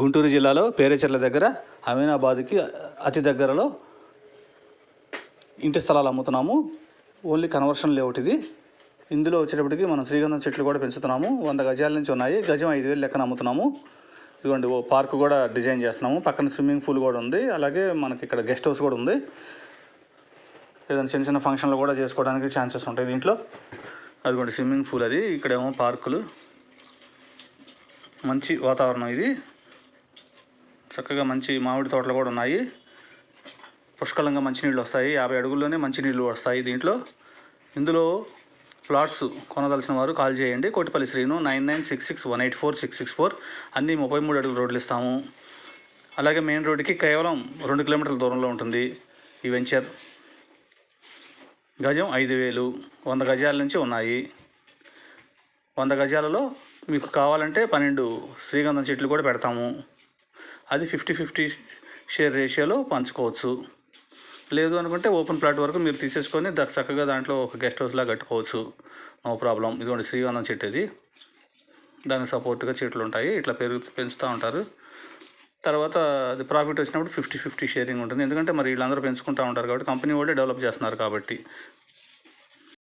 గుంటూరు జిల్లాలో పేరేచర్ల దగ్గర అమీనాబాద్కి అతి దగ్గరలో ఇంటి స్థలాలు అమ్ముతున్నాము. ఓన్లీ కన్వర్షన్ లేఅవుట్ ఇది. ఇందులో వచ్చేటప్పటికి మనం శ్రీగంధం చెట్లు కూడా పెంచుతున్నాము. వంద గజాల నుంచి ఉన్నాయి. గజం ఐదు వేలు లెక్కన అమ్ముతున్నాము. ఇదిగోండి ఓ పార్క్ కూడా డిజైన్ చేస్తున్నాము. పక్కన స్విమ్మింగ్ పూల్ కూడా ఉంది. అలాగే మనకి ఇక్కడ గెస్ట్ హౌస్ కూడా ఉంది. ఏదైనా చిన్న చిన్న ఫంక్షన్లు కూడా చేసుకోవడానికి ఛాన్సెస్ ఉంటాయి దీంట్లో. అదిగోండి స్విమ్మింగ్ పూల్ అది. ఇక్కడేమో పార్కులు. మంచి వాతావరణం ఇది. చక్కగా మంచి మామిడి తోటలు కూడా ఉన్నాయి. పుష్కలంగా మంచినీళ్ళు వస్తాయి. యాభై అడుగుల్లోనే మంచినీళ్ళు వస్తాయి దీంట్లో. ఇందులో ప్లాట్స్ కొనదలసిన వారు కాల్ చేయండి. Kotipalli Srinu nine nine six six one eight four six six four. అన్నీ ముప్పై మూడు అడుగుల రోడ్లు ఇస్తాము. అలాగే మెయిన్ రోడ్డుకి కేవలం రెండు కిలోమీటర్ల దూరంలో ఉంటుంది ఈ వెంచర్. గజం ఐదు వేలు. వంద గజాల నుంచి ఉన్నాయి. వంద గజాలలో మీకు కావాలంటే పన్నెండు శ్రీగంధం చెట్లు కూడా పెడతాము. అది ఫిఫ్టీ ఫిఫ్టీ షేర్ రేషియోలో పంచుకోవచ్చు. లేదు అనుకుంటే ఓపెన్ ప్లాట్ వరకు మీరు తీసేసుకొని దానికి చక్కగా దాంట్లో ఒక గెస్ట్ హౌస్లా కట్టుకోవచ్చు. No problem. ఇదిగోండి శ్రీగంధం చెట్టు ఇది. దానికి సపోర్ట్గా చెట్లు ఉంటాయి. ఇట్లా పెరుగు పెంచుతూ ఉంటారు. తర్వాత అది ప్రాఫిట్ వచ్చినప్పుడు ఫిఫ్టీ ఫిఫ్టీ షేరింగ్ ఉంటుంది. ఎందుకంటే మరి వీళ్ళందరూ పెంచుకుంటూ ఉంటారు కాబట్టి కంపెనీ వాళ్ళే డెవలప్ చేస్తున్నారు కాబట్టి.